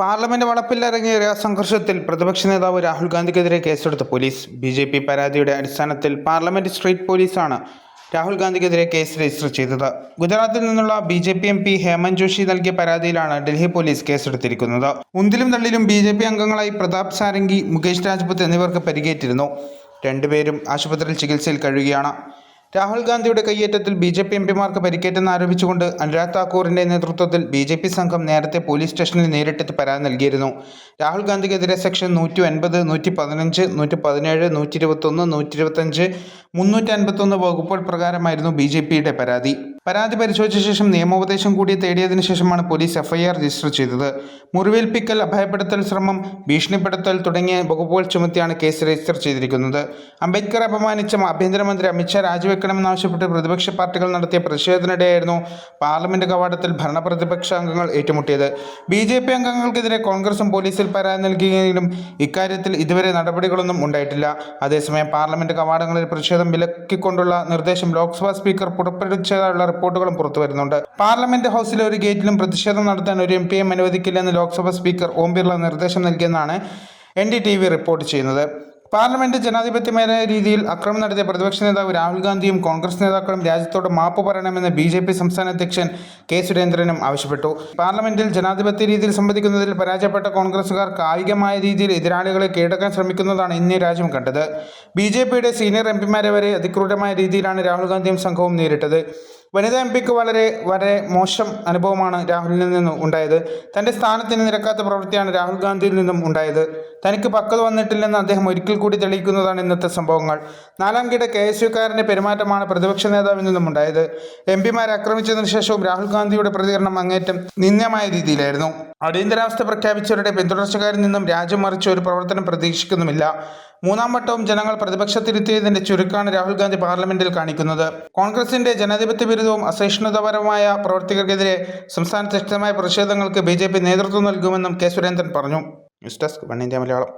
Parliament വളപ്പിലിറങ്ങിയ സംഘർഷത്തിൽ പ്രതിപക്ഷ നേതാവ് രാഹുൽ ഗാന്ധിക്കെതിരെ കേസെടുത്ത പോലീസ്. ബി ജെ പി പരാതിയുടെ അടിസ്ഥാനത്തിൽ പാർലമെന്റ് സ്ട്രീറ്റ് പോലീസാണ് രാഹുൽ ഗാന്ധിക്കെതിരെ കേസ് രജിസ്റ്റർ ചെയ്തത്. ഗുജറാത്തിൽ നിന്നുള്ള B J P M P Hemant Joshi നൽകിയ പരാതിയിലാണ് ഡൽഹി പോലീസ് കേസെടുത്തിരിക്കുന്നത്. ഉന്തിലും തള്ളിലും ബി ജെ പി അംഗങ്ങളായി പ്രതാപ് സാരംഗി മുകേഷ് രാജ്പുത്ത് എന്നിവർക്ക് പരിക്കേറ്റിരുന്നു. രണ്ടുപേരും ആശുപത്രിയിൽ ചികിത്സയിൽ കഴിയുകയാണ്. രാഹുൽ ഗാന്ധിയുടെ കയ്യേറ്റത്തിൽ ബി ജെ പി എം പിമാർക്ക് പരിക്കേറ്റെന്ന് ആരോപിച്ചുകൊണ്ട് അനുരാഗ് താക്കൂറിന്റെ നേതൃത്വത്തിൽ ബി ജെ പി സംഘം നേരത്തെ പോലീസ് സ്റ്റേഷനിൽ നേരിട്ടെത്തി പരാതി നൽകിയിരുന്നു. രാഹുൽ ഗാന്ധിക്കെതിരെ സെക്ഷൻ നൂറ്റി ഒൻപത് നൂറ്റി പതിനഞ്ച് നൂറ്റി പതിനേഴ് നൂറ്റി ഇരുപത്തൊന്ന് നൂറ്റി ഇരുപത്തഞ്ച് മുന്നൂറ്റി അൻപത്തൊന്ന് വകുപ്പുകൾ പ്രകാരമായിരുന്നു ബി ജെ പിയുടെ പരാതി. പരാതി പരിശോധിച്ച ശേഷം നിയമോപദേശം കൂടി തേടിയതിനു ശേഷമാണ് പോലീസ് എഫ്ഐആർ രജിസ്റ്റർ ചെയ്തത്. മുറിവേൽപ്പിക്കൽ അഭയപ്പെടുത്തൽ ശ്രമം ഭീഷണിപ്പെടുത്തൽ തുടങ്ങിയ വകുപ്പുകൾ ചുമത്തിയാണ് കേസ് രജിസ്റ്റർ ചെയ്തിരിക്കുന്നത്. അംബേദ്കർ അപമാനിച്ച ആഭ്യന്തരമന്ത്രി അമിത്ഷാ രാജിവെക്കണമെന്നാവശ്യപ്പെട്ട് പ്രതിപക്ഷ പാർട്ടികൾ നടത്തിയ പ്രതിഷേധത്തിനിടെയായിരുന്നു പാർലമെന്റ് കവാടത്തിൽ ഭരണപ്രതിപക്ഷ അംഗങ്ങൾ ഏറ്റുമുട്ടിയത്. ബി ജെ പി അംഗങ്ങൾക്കെതിരെ കോൺഗ്രസും പോലീസിൽ പരാതി നൽകിയെങ്കിലും ഇക്കാര്യത്തിൽ ഇതുവരെ നടപടികളൊന്നും ഉണ്ടായിട്ടില്ല. അതേസമയം പാർലമെന്റ് കവാടങ്ങളിൽ പ്രതിഷേധം വിലക്കിക്കൊണ്ടുള്ള നിർദ്ദേശം ലോക്സഭാ സ്പീക്കർ പുറപ്പെടുവിച്ചതായുള്ള റിപ്പോർട്ടുകളും പുറത്തു വരുന്നുണ്ട്. പാർലമെന്റ് ഹൌസിലെ ഒരു ഗേറ്റിലും പ്രതിഷേധം നടത്താൻ ഒരു എം പിയും അനുവദിക്കില്ലെന്ന് ലോക്സഭാ സ്പീക്കർ ഓം ബിർള നിർദ്ദേശം നൽകിയെന്നാണ് N D T V report ചെയ്യുന്നത്. പാർലമെന്റ് ജനാധിപത്യപരമായ രീതിയിൽ അക്രമം നടത്തിയ പ്രതിപക്ഷ നേതാവ് രാഹുൽ ഗാന്ധിയും കോൺഗ്രസ് നേതാക്കളും രാജ്യത്തോട് മാപ്പ് പറയണമെന്ന് ബി ജെ പി സംസ്ഥാന അധ്യക്ഷൻ കെ സുരേന്ദ്രനും ആവശ്യപ്പെട്ടു. പാർലമെന്റിൽ ജനാധിപത്യ രീതിയിൽ സംവദിക്കുന്നതിൽ പരാജയപ്പെട്ട കോൺഗ്രസുകാർ കായികമായ രീതിയിൽ എതിരാളികളെ കീഴടക്കാൻ ശ്രമിക്കുന്നതാണ് ഇന്ന് രാജ്യം കണ്ടത്. ബി ജെ പിയുടെ സീനിയർ എം പിമാരെ വരെ അതിക്രൂരമായ രീതിയിലാണ് രാഹുൽ ഗാന്ധിയും സംഘവും നേരിട്ടത്. വനിതാ എം പിക്ക് വളരെ വളരെ മോശം അനുഭവമാണ് രാഹുലിൽ നിന്നും ഉണ്ടായത്. തന്റെ സ്ഥാനത്തിന് നിരക്കാത്ത പ്രവൃത്തിയാണ് രാഹുൽ ഗാന്ധിയിൽ നിന്നും ഉണ്ടായത്. തനിക്ക് പക്വത വന്നിട്ടില്ലെന്ന് അദ്ദേഹം ഒരിക്കൽ കൂടി തെളിയിക്കുന്നതാണ് ഇന്നത്തെ സംഭവങ്ങൾ. നാലാം കിട കെ എസ് യുക്കാരന്റെ പെരുമാറ്റമാണ് പ്രതിപക്ഷ നേതാവിൽ നിന്നും ഉണ്ടായത്. എം പിമാരെ ആക്രമിച്ചതിനു ശേഷവും രാഹുൽ ഗാന്ധിയുടെ പ്രതികരണം അങ്ങേറ്റം നിന്ദ്യമായ രീതിയിലായിരുന്നു. അടിയന്തരാവസ്ഥ പ്രഖ്യാപിച്ചവരുടെ പിന്തുടർച്ചക്കാരിൽ നിന്നും രാജ്യം മറിച്ച ഒരു പ്രവർത്തനം പ്രതീക്ഷിക്കുന്നുമില്ല. മൂന്നാം വട്ടവും ജനങ്ങൾ പ്രതിപക്ഷത്തിരുത്തിയതിന്റെ ചുരുക്കാണ് രാഹുൽ ഗാന്ധി പാർലമെന്റിൽ കാണിക്കുന്നത്. കോൺഗ്രസിന്റെ ജനാധിപത്യ വിരുദ്ധവും അസഹിഷ്ണുതപരമായ പ്രവർത്തകർക്കെതിരെ സംസ്ഥാനത്ത് ശക്തമായ പ്രതിഷേധങ്ങൾക്ക് ബി നേതൃത്വം നൽകുമെന്നും കെ സുരേന്ദ്രൻ പറഞ്ഞു. News desk one India Malayalam.